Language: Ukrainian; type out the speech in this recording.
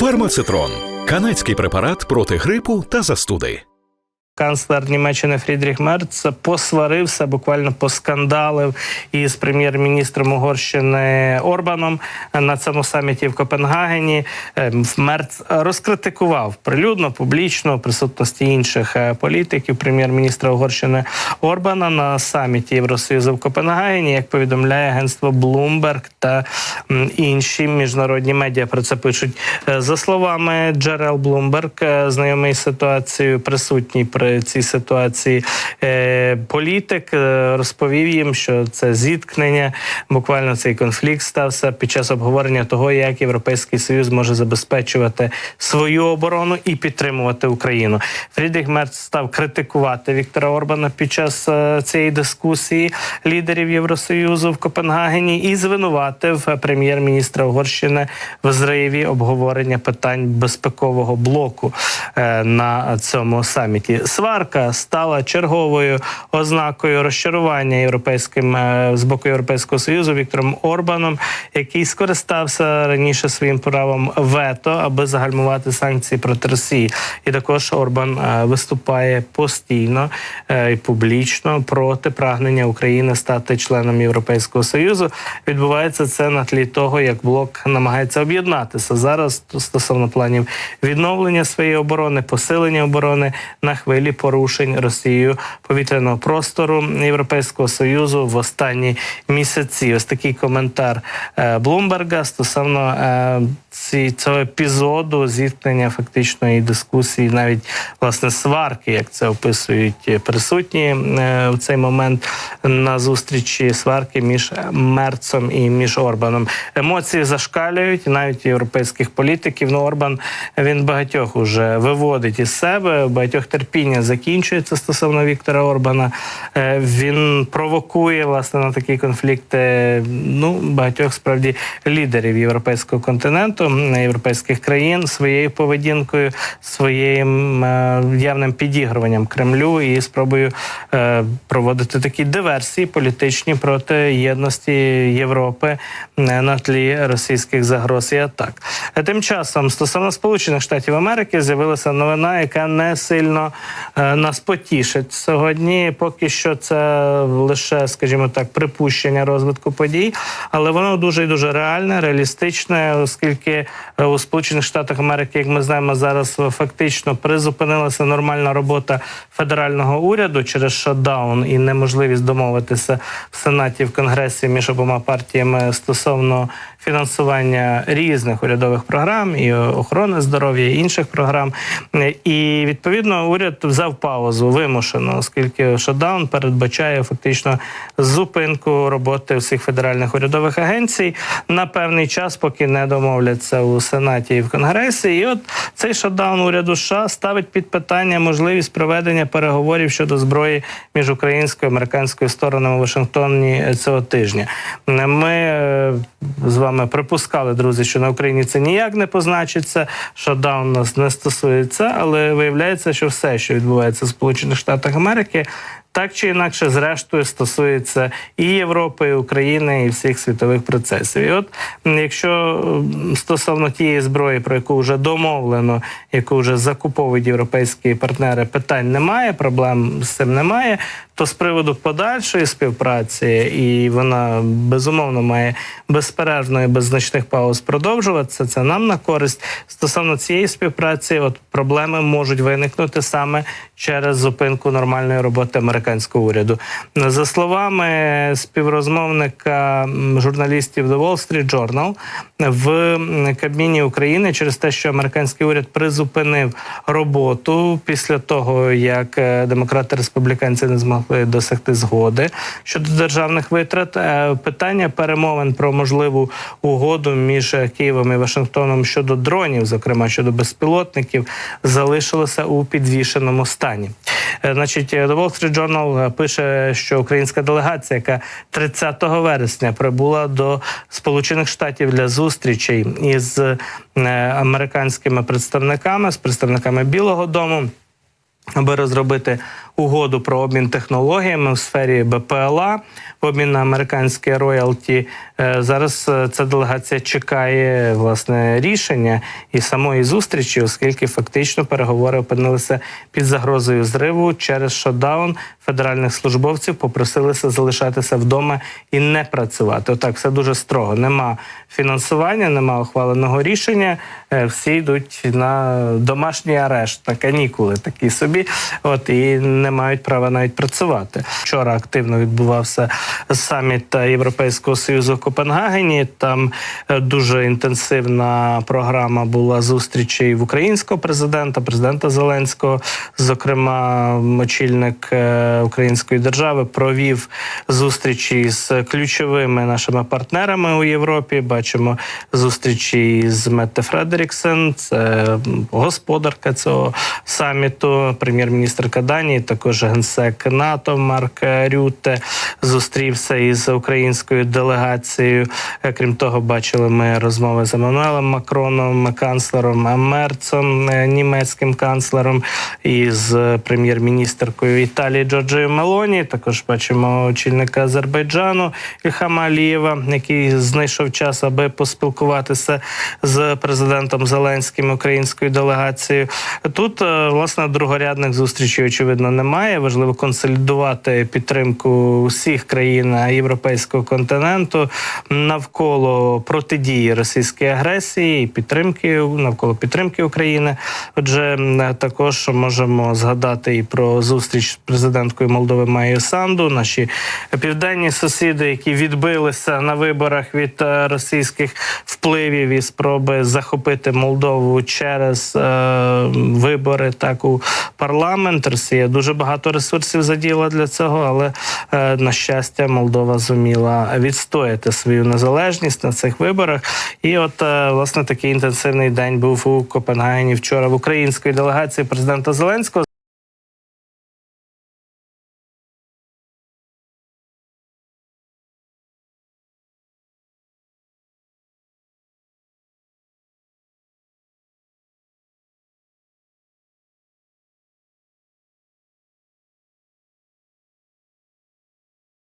Фармацитрон канадський препарат проти грипу та застуди. Канцлер Німеччини Фрідріх Мерц посварився, буквально поскандалив із прем'єр-міністром Угорщини Орбаном на цьому саміті в Копенгагені. Е, Мерц розкритикував прилюдно, публічно присутності інших е, політиків прем'єр-міністра Угорщини Орбана на саміті Євросоюзу в Копенгагені, як повідомляє агентство Bloomberg та інші міжнародні медіа про це пишуть. Е, За словами Джерел Блумберг, знайомий з ситуацією, присутній при цій ситуації е, політик е, розповів їм, що це зіткнення, буквально цей конфлікт стався під час обговорення того, як Європейський Союз може забезпечувати свою оборону і підтримувати Україну. Фрідріх Мерц став критикувати Віктора Орбана під час е, цієї дискусії лідерів Євросоюзу в Копенгагені і звинуватив прем'єр-міністра Угорщини в зриві обговорення питань безпекового блоку на цьому саміті. Сварка стала черговою ознакою розчарування європейським е, з боку Європейського союзу Віктором Орбаном, який скористався раніше своїм правом вето, аби загальмувати санкції проти Росії. І також Орбан е, виступає постійно е, і публічно проти прагнення України стати членом Європейського союзу. Відбувається це на тлі того, як блок намагається об'єднатися зараз стосовно планів відновлення своєї оборони, посилення оборони на хвилі порушень Росією повітряного простору Європейського союзу в останні місяці. Ось такий коментар е, Блумберга стосовно е, ці, цього епізоду зіткнення фактичної дискусії, навіть власне сварки, як це описують присутні е, в цей момент на зустрічі сварки між Мерцом і між Орбаном. Емоції зашкалюють навіть європейських політиків. Ну Орбан він багатьох уже виводить із себе. Багатьох терпіння закінчується стосовно Віктора Орбана. Е, Він провокує власне на такі конфлікти. Ну багатьох справді лідерів європейського континенту, європейських країн своєю поведінкою, своїм е, явним підігруванням Кремлю і спробою е, проводити такі диверсії політичні проти єдності Європи на тлі російських загроз і атак. Тим часом стосовно Сполучених Штатів Америки з'явилася новина, яка не сильно нас потішить сьогодні. Поки що це лише, скажімо так, припущення розвитку подій, але воно дуже і дуже реальне, реалістичне, оскільки е, у Сполучених Штатах Америки, як ми знаємо, зараз фактично призупинилася нормальна робота федерального уряду через шатдаун і неможливість домовитися в сенаті в конгресі між обома партіями стосовно фінансування різних урядових програм і охорони здоров'я і інших програм. І відповідно уряд взяв паузу вимушено, оскільки шатдаун передбачає фактично зупинку роботи всіх федеральних урядових агенцій на певний час, поки не домовляться у сенаті і в конгресі. І от цей шатдаун уряду США ставить під питання можливість проведення переговорів щодо зброї між українською і американською сторонами в Вашингтоні цього тижня. Ми е, з вами припускали, друзі, що на Україні це ніяк не позначиться. Шатдаун нас не стосується, але виявляється, що все, що відбувається в Сполучених Штатах Америки. Так чи інакше, зрештою, стосується і Європи, і України, і всіх світових процесів. І от якщо стосовно тієї зброї, про яку вже домовлено, яку вже закуповують європейські партнери, питань немає, проблем з цим немає. То з приводу подальшої співпраці, і вона безумовно має безперервно і без значних пауз продовжуватися. Це нам на користь. Стосовно цієї співпраці, от проблеми можуть виникнути саме через зупинку нормальної роботи американського уряду. За словами співрозмовника журналістів The Wall Street Journal, в Кабміні України через те, що американський уряд призупинив роботу після того, як е, демократи республіканці не змогли досягти згоди щодо державних витрат. е, Питання перемовин про можливу угоду між е, Києвом і Вашингтоном щодо дронів, зокрема щодо безпілотників, залишилося у підвішеному стані. Значить, The Wall Street Journal е, пише, що українська делегація, яка 30 вересня прибула до Сполучених Штатів для зустрічей із е, американськими представниками, з представниками Білого Дому. Аби розробити угоду про обмін технологіями у сфері БПЛА, обмін на американське роялті. Е, Зараз е, ця делегація чекає власне рішення і самої зустрічі, оскільки фактично переговори опинилися під загрозою зриву через шотдаун. Федеральних службовців попросилися залишатися вдома і не працювати. Отак все дуже строго. Нема фінансування, нема ухваленого рішення. Е, Всі йдуть на домашній арешт, на канікули такі собі. От і не мають права навіть працювати. Вчора активно відбувався саміт Європейського союзу в Копенгагені. Там е, дуже інтенсивна програма була зустрічей в українського президента, президента Зеленського. Зокрема, очільник е, української держави провів зустрічі з ключовими нашими партнерами у Європі. Бачимо зустрічі з Метте Фредеріксен, це господарка цього саміту, прем'єр-міністрка Данії, також генсек НАТО Марк Рюте зустрівся із українською делегацією. Крім того, бачили ми розмови з Еммануелем Макроном, канцлером Мерцом, е, німецьким канцлером, і з прем'єр-міністркою Італії Джорджією Мелоні. Також бачимо очільника Азербайджану Ільхама Алієва, який знайшов час, аби поспілкуватися з президентом Зеленським українською делегацією. Тут е, власне другорядних зустрічей очевидно немає. Важливо консолідувати підтримку усіх країн європейського континенту навколо протидії російській агресії і підтримки навколо підтримки України. Отже, також можемо згадати і про зустріч з президенткою Молдови Майєю Санду, наші південні сусіди, які відбилися на виборах від е, російських впливів і спроби захопити Молдову через е, вибори так у парламент. Росія дуже багато ресурсів задіяла для цього, але е, на щастя, Молдова зуміла відстояти свою незалежність на цих виборах. І от е, власне такий інтенсивний день був у Копенгагені вчора в української делегації президента Зеленського.